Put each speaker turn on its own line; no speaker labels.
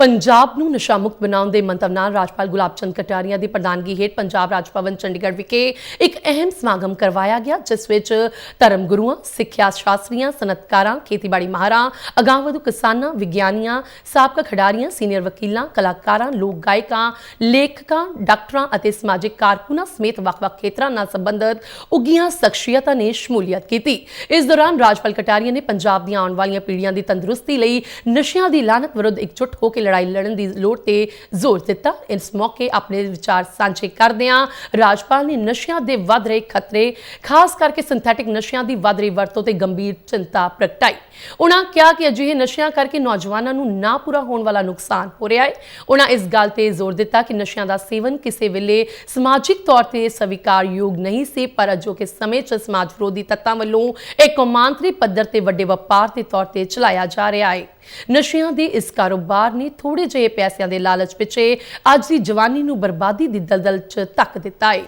ਪੰਜਾਬ ਨੂੰ ਨਸ਼ਾ ਮੁਕਤ ਬਣਾਉਣ ਦੇ ਮੰਤਵ ਨਾਲ ਰਾਜਪਾਲ ਗੁਲਾਬ ਚੰਦ ਕਟਾਰੀਆ ਦੀ ਪ੍ਰਧਾਨਗੀ ਹੇਠ ਪੰਜਾਬ ਰਾਜ ਭਵਨ, ਚੰਡੀਗੜ੍ਹ ਵਿਖੇ ਇੱਕ ਅਹਿਮ ਸਮਾਗਮ ਕਰਵਾਇਆ ਗਿਆ, ਜਿਸ ਵਿੱਚ ਧਰਮ ਗੁਰੂਆਂ ਸਿੱਖਿਆ ਸ਼ਾਸਤਰੀਆਂ ਸਨਅਤਕਾਰਾਂ ਖੇਤੀਬਾੜੀ ਮਾਹਰਾਂ, ਅਗਾਂਹਵਧੂ ਕਿਸਾਨਾਂ, ਵਿਗਿਆਨੀਆਂ, ਸਾਬਕਾ ਖਿਡਾਰੀਆਂ, ਸੀਨੀਅਰ ਵਕੀਲਾਂ, ਕਲਾਕਾਰਾਂ, ਲੋਕ ਗਾਇਕਾਂ, ਲੇਖਕਾਂ, ਡਾਕਟਰਾਂ ਅਤੇ ਸਮਾਜਿਕ ਕਾਰਕੁਨਾਂ ਸਮੇਤ ਵੱਖ-ਵੱਖ ਖੇਤਰਾਂ ਨਾਲ ਸੰਬੰਧਿਤ ਉੱਘੀਆਂ ਸ਼ਖਸੀਅਤਾਂ ਨੇ ਸ਼ਮੂਲੀਅਤ ਕੀਤੀ। ਇਸ ਦੌਰਾਨ ਰਾਜਪਾਲ ਕਟਾਰੀਆ ਨੇ ਪੰਜਾਬ ਦੀਆਂ ਆਉਣ ਵਾਲੀਆਂ ਪੀੜ੍ਹੀਆਂ ਦੀ ਤੰਦਰੁਸਤੀ ਲਈ ਨਸ਼ਿਆਂ ਦੀ ਲਾਨਤ ਵਿਰੁੱਧ ਇਕਜੁੱਟ ਹੋ ਕੇ ਲੜਾਈ ਲੜਨ ਦੀ ਲੋੜ ਤੇ ਜ਼ੋਰ ਦਿੱਤਾ। ਇਸ ਮੌਕੇ ਆਪਣੇ ਵਿਚਾਰ ਸਾਂਝੇ ਕਰਦਿਆਂ ਰਾਜਪਾਲ ਨੇ ਨਸ਼ਿਆਂ ਦੇ ਵੱਧ ਰਹੇ ਖਤਰੇ, ਖਾਸ ਕਰਕੇ ਸਿੰਥੈਟਿਕ ਨਸ਼ਿਆਂ ਦੀ ਵੱਧ ਰਹੀ ਵਰਤੋਂ ਤੇ ਗੰਭੀਰ ਚਿੰਤਾ ਪ੍ਰਗਟਾਈ। ਉਹਨਾਂ ਕਿਹਾ ਕਿ ਅਜਿਹੇ ਨਸ਼ਿਆਂ ਕਰਕੇ ਨੌਜਵਾਨਾਂ ਨੂੰ ਨਾ ਪੂਰਾ ਹੋਣ ਵਾਲਾ ਨੁਕਸਾਨ ਹੋ ਰਿਹਾ ਹੈ। ਉਹਨਾਂ ਇਸ ਗੱਲ ਤੇ ਜ਼ੋਰ ਦਿੱਤਾ ਕਿ ਨਸ਼ਿਆਂ ਦਾ ਸੇਵਨ ਕਿਸੇ ਵੇਲੇ ਸਮਾਜਿਕ ਤੌਰ ਤੇ ਸਵੀਕਾਰਯੋਗ ਨਹੀਂ ਸੀ, ਪਰ ਅਜੋਕੇ ਸਮੇਂ 'ਚ ਸਮਾਜ ਵਿਰੋਧੀ ਤੱਤਾਂ ਵੱਲੋਂ ਇੱਕ ਕੌਮਾਂਤਰੀ ਪੱਧਰ ਤੇ ਵੱਡੇ ਵਪਾਰ ਦੇ ਤੌਰ ਤੇ ਚਲਾਇਆ ਜਾ ਰਿਹਾ ਹੈ। ਨਸ਼ਿਆਂ ਦੇ ਇਸ ਕਾਰੋਬਾਰ ਨੇ ਥੋੜੇ ਜਿਹੇ ਪੈਸਿਆਂ ਦੇ ਲਾਲਚ ਪਿੱਛੇ ਅੱਜ ਦੀ ਜਵਾਨੀ ਨੂੰ ਬਰਬਾਦੀ ਦੀ ਦਲਦਲ 'ਚ ਧੱਕ ਦਿੱਤਾ ਏ।